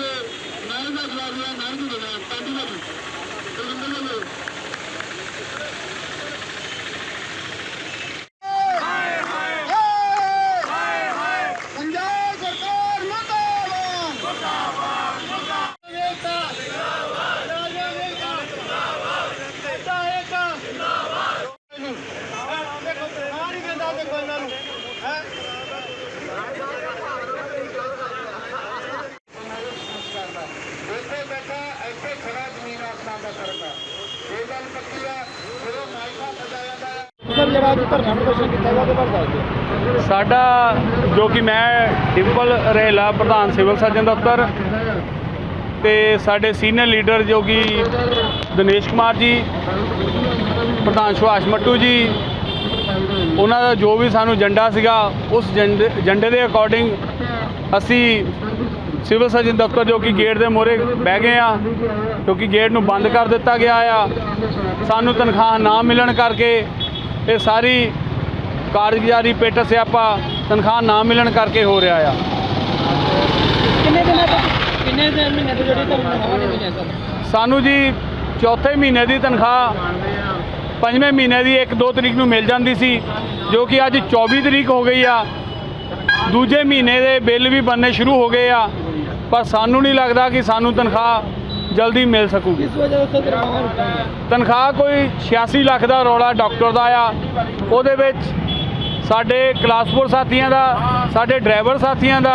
ਨਾਰੇ ਦਾ ਜਵਾਬ ਦਿਆ ਨਾਰੇ ਦੀ ਬਣਾ ਪਾਰਟੀ ਦਾ ਜਿੰਦਾਬਾਦ ਜਿੰਦਾਬਾਦ ਦੇਖੋ ਸਾਰੀ ਬੰਦਾ ਦੇਖੋ ਇਹਨਾਂ ਨੂੰ ਹੈ ਇੱਥੇ ਬੈਠਾ ਇੱਥੇ ਖੜਾ ਜ਼ਮੀਨ ਆਸਮਾਨ ਦਾ ਫ਼ਰਕ ਆ ਇਹ ਗੱਲ ਪੱਕੀ ਆ ਜਦੋਂ ਮਾਈਕਾ ਸਜਾਇਆ ਜਾਂਦਾ ਸਰ ਜਿਹੜਾ ਅੱਜ ਧਰਨਾ ਪ੍ਰਦਰਸ਼ਨ ਕੀਤਾ ਗਿਆ ਉਹਦੇ ਬਾਰੇ ਦੱਸ ਦਿਓ ਸਾਡਾ ਜੋ ਕਿ ਮੈਂ ਡਿੰਪਲ ਰੇਲਾ, ਪ੍ਰਧਾਨ ਸਿਵਲ ਸਰਜਨ ਦਫ਼ਤਰ ਤੇ ਸਾਡੇ ਸੀਨੀਅਰ ਲੀਡਰ ਜੋ ਕਿ ਦਿਨੇਸ਼ ਕੁਮਾਰ ਜੀ, ਪ੍ਰਧਾਨ ਸੁਭਾਸ਼ ਮੱਟੂ ਜੀ, ਉਹਨਾਂ ਦਾ ਜੋ ਵੀ ਸਾਨੂੰ ਏਜੰਡਾ ਸੀਗਾ, ਉਸ ਏਜੰਡੇ ਦੇ ਅਕੋਰਡਿੰਗ ਅਸੀਂ ਸਿਵਲ ਸਰਜਨ ਦਫ਼ਤਰ ਜੋ ਕਿ ਗੇਟ ਦੇ ਮੋਹਰੇ ਬਹਿ ਗਏ ਆ ਕਿਉਂਕਿ ਗੇਟ ਨੂੰ ਬੰਦ ਕਰ ਦਿੱਤਾ ਗਿਆ ਆ। ਸਾਨੂੰ ਤਨਖਾਹ ਨਾ ਮਿਲਣ ਕਰਕੇ ਇਹ ਸਾਰੀ ਕਾਰਗੁਜ਼ਾਰੀ ਪੇਟ ਸਿਆਪਾ ਤਨਖਾਹ ਨਾ ਮਿਲਣ ਕਰਕੇ ਹੋ ਰਿਹਾ ਆ। ਕਿੰਨੇ ਦਿਨਾਂ ਤੱਕ ਕਿੰਨੇ ਦਿਨ ਮਹੀਨੇ ਤੋਂ ਜਿਹੜੀ ਤਨਖਾਹ ਨਹੀਂ ਮਿਲਿਆ ਸਰ? ਸਾਨੂੰ ਜੀ ਚੌਥੇ ਮਹੀਨੇ ਦੀ ਤਨਖਾਹ ਪੰਜਵੇਂ ਮਹੀਨੇ ਦੀ 1-2 ਤਰੀਕ ਨੂੰ ਮਿਲ ਜਾਂਦੀ ਸੀ ਜੋ ਕਿ ਅੱਜ 24 ਤਰੀਕ ਹੋ ਗਈ ਆ। ਦੂਜੇ ਮਹੀਨੇ ਦੇ ਬਿੱਲ ਵੀ ਬਣਨੇ ਸ਼ੁਰੂ ਹੋ ਗਏ ਆ। ਪਰ ਸਾਨੂੰ ਨਹੀਂ ਲੱਗਦਾ ਕਿ ਸਾਨੂੰ ਤਨਖਾਹ ਜਲਦੀ ਮਿਲ ਸਕੂਗੀ। ਤਨਖਾਹਾਂ ਕੋਈ 86 ਲੱਖ ਦਾ ਰੌਲਾ ਡਾਕਟਰ ਦਾ ਆ ਉਹਦੇ ਵਿੱਚ ਸਾਡੇ ਕਲਾਸਪੁਰ ਸਾਥੀਆਂ ਦਾ ਸਾਡੇ ਡਰਾਈਵਰ ਸਾਥੀਆਂ ਦਾ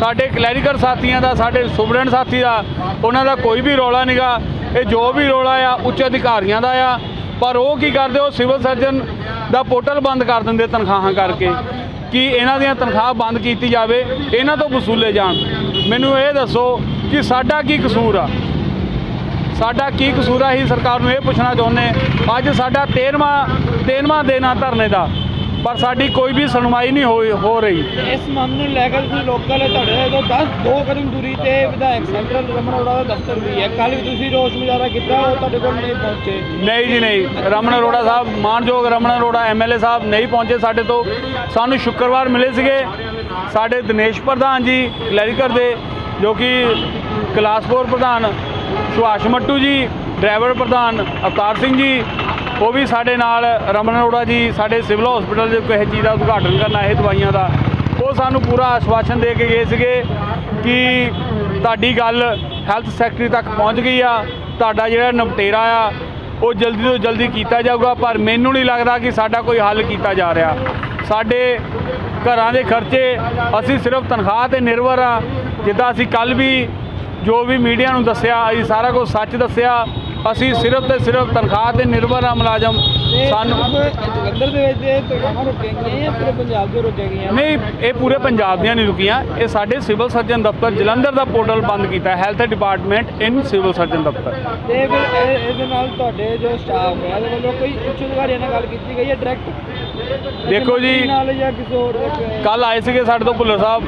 ਸਾਡੇ ਕਲੈਰੀਕਲ ਸਾਥੀਆਂ ਦਾ ਸਾਡੇ ਸੁਬਰਡੈਂਟ ਸਾਥੀ ਦਾ ਉਹਨਾਂ ਦਾ ਕੋਈ ਵੀ ਰੌਲਾ ਨਹੀਂਗਾ ਇਹ ਜੋ ਵੀ ਰੌਲਾ ਆ ਉੱਚ ਅਧਿਕਾਰੀਆਂ ਦਾ ਆ। ਪਰ ਉਹ ਕੀ ਕਰਦੇ ਉਹ ਸਿਵਲ ਸਰਜਨ ਦਾ ਪੋਰਟਲ ਬੰਦ ਕਰ ਦਿੰਦੇ ਤਨਖਾਹਾਂ ਕਰਕੇ ਕਿ ਇਹਨਾਂ ਦੀਆਂ ਤਨਖਾਹ ਬੰਦ ਕੀਤੀ ਜਾਵੇ ਇਹਨਾਂ ਤੋਂ ਵਸੂਲੇ ਜਾਣ। ਮੈਨੂੰ ਇਹ ਦੱਸੋ ਕਿ ਸਾਡਾ ਕੀ ਕਸੂਰ ਆ? ਸਾਡਾ ਕੀ ਕਸੂਰ ਆ? ਹੀ ਸਰਕਾਰ ਨੂੰ ਇਹ ਪੁੱਛਣਾ ਚਾਹੁੰਦੇ ਅੱਜ ਸਾਡਾ 13ਵਾਂ 13ਵਾਂ ਦਿਨ ਆ ਧਰਨੇ ਦਾ ਪਰ ਸਾਡੀ ਕੋਈ ਵੀ ਸੁਣਵਾਈ ਨਹੀਂ ਹੋਈ ਹੋ ਰਹੀ। ਇਸ ਮਾਮਲੇ ਨੂੰ ਲੈ ਕੇ ਤੁਸੀਂ ਲੋਕਲ ਤੁਹਾਡੇ ਤੋਂ 10 ਦੋ ਕਦਮ ਦੂਰੀ ਤੇ ਵਿਧਾਇਕ ਸੈਂਟਰਲ ਰਮਨ ਅਰੋੜਾ ਦਾ ਦਫ਼ਤਰ ਵੀ ਹੈ। ਕੱਲ ਵੀ ਤੁਸੀਂ ਰੋਸ ਮੁਜ਼ਾਹਰਾ ਕੀਤਾ ਉਹ ਤੁਹਾਡੇ ਕੋਲ ਨਹੀਂ ਪਹੁੰਚੇ। ਨਹੀਂ ਜੀ ਨਹੀਂ। ਰਮਨ ਅਰੋੜਾ ਸਾਹਿਬ ਮਾਨਯੋਗ ਰਮਨ ਅਰੋੜਾ ਐਮਐਲਏ ਸਾਹਿਬ ਨਹੀਂ ਪਹੁੰਚੇ ਸਾਡੇ ਤੋਂ। ਸਾਨੂੰ ਸ਼ੁੱਕਰਵਾਰ ਮਿਲੇ ਸੀਗੇ। ਸਾਡੇ ਦਿਨੇਸ਼ ਪ੍ਰਧਾਨ ਜੀ ਕਲੈਰੀਕਰ ਦੇ, ਜੋ ਕਿ ਕਲਾਸ ਕਲਾਸਪੁਰ ਪ੍ਰਧਾਨ ਸੁਭਾਸ਼ ਮੱਟੂ ਜੀ, ਡਰਾਈਵਰ ਪ੍ਰਧਾਨ ਅਵਤਾਰ ਸਿੰਘ ਜੀ, ਉਹ ਵੀ ਸਾਡੇ ਨਾਲ, ਰਮਨ ਅਰੋੜਾ ਜੀ, ਸਾਡੇ ਸਿਵਲ ਹਸਪੀਟਲ ਦੇ ਕਿਸੇ ਚੀਜ਼ ਦਾ ਉਦਘਾਟਨ ਕਰਨਾ ਇਹ ਦਵਾਈਆਂ ਦਾ। ਉਹ ਸਾਨੂੰ ਪੂਰਾ ਆਸ਼ਵਾਸਨ ਦੇ ਕੇ ਗਏ ਸੀਗੇ ਕਿ ਤੁਹਾਡੀ ਗੱਲ ਹੈਲਥ ਸੈਕਟਰੀ ਤੱਕ ਪਹੁੰਚ ਗਈ ਆ। ਤੁਹਾਡਾ ਜਿਹੜਾ ਨਿਪਟੇਰਾ ਆ, ਉਹ ਜਲਦੀ ਤੋਂ ਜਲਦੀ ਕੀਤਾ ਜਾਊਗਾ, ਪਰ ਮੈਨੂੰ ਨਹੀਂ ਲੱਗਦਾ ਕਿ ਸਾਡਾ ਕੋਈ ਹੱਲ ਕੀਤਾ ਜਾ ਰਿਹਾ। ਸਾਡੇ ਘਰਾਂ ਦੇ ਖਰਚੇ ਅਸੀਂ ਸਿਰਫ ਤਨਖਾਹ ਤੇ ਨਿਰਭਰ ਆ ਜਿੱਦਾਂ ਅਸੀਂ ਕੱਲ ਵੀ ਜੋ ਵੀ ਮੀਡੀਆ ਨੂੰ ਦੱਸਿਆ ਅਸੀਂ ਸਾਰਾ ਕੁਝ ਸੱਚ ਦੱਸਿਆ ਅਸੀਂ ਸਿਰਫ ਤੇ ਸਿਰਫ ਤਨਖਾਹ ਤੇ ਨਿਰਭਰ ਆ ਮੁਲਾਜ਼ਮ। ਸਾਨੂੰ ਜਲੰਧਰ ਦੇ ਵਿੱਚ ਇਹ ਤਨਖਾਹਾਂ ਰੁਕੀਆਂ ਗਈਆਂ ਜਾਂ ਪੂਰੇ ਪੰਜਾਬ ਦੇ ਰੁਕੀਆਂ ਗਈਆਂ? ਨਹੀਂ ਇਹ ਪੂਰੇ ਪੰਜਾਬ ਦੀਆਂ ਨਹੀਂ ਰੁਕੀਆਂ। ਇਹ ਸਾਡੇ ਸਿਵਲ ਸਰਜਨ ਦਫ਼ਤਰ ਜਲੰਧਰ ਦਾ ਪੋਰਟਲ ਬੰਦ ਕੀਤਾ health department in civil surgeon ਦਫ਼ਤਰ। ਤੇ ਫਿਰ ਇਹਦੇ ਨਾਲ ਤੁਹਾਡੇ ਜੋ ਸਟਾਫ ਹੈ ਉਹਦੇ ਵੱਲੋਂ ਕੋਈ ਉੱਚ ਅਧਿਕਾਰੀਆਂ ਨਾਲ ਗੱਲ ਕੀਤੀ ਗਈ ਹੈ ਡਾਇਰੈਕਟ ਦੇਖੋ ਜੀ ਕੱਲ ਆਏ ਸੀਗੇ ਸਾਡੇ ਤੋਂ ਭੁੱਲਰ ਸਾਹਿਬ।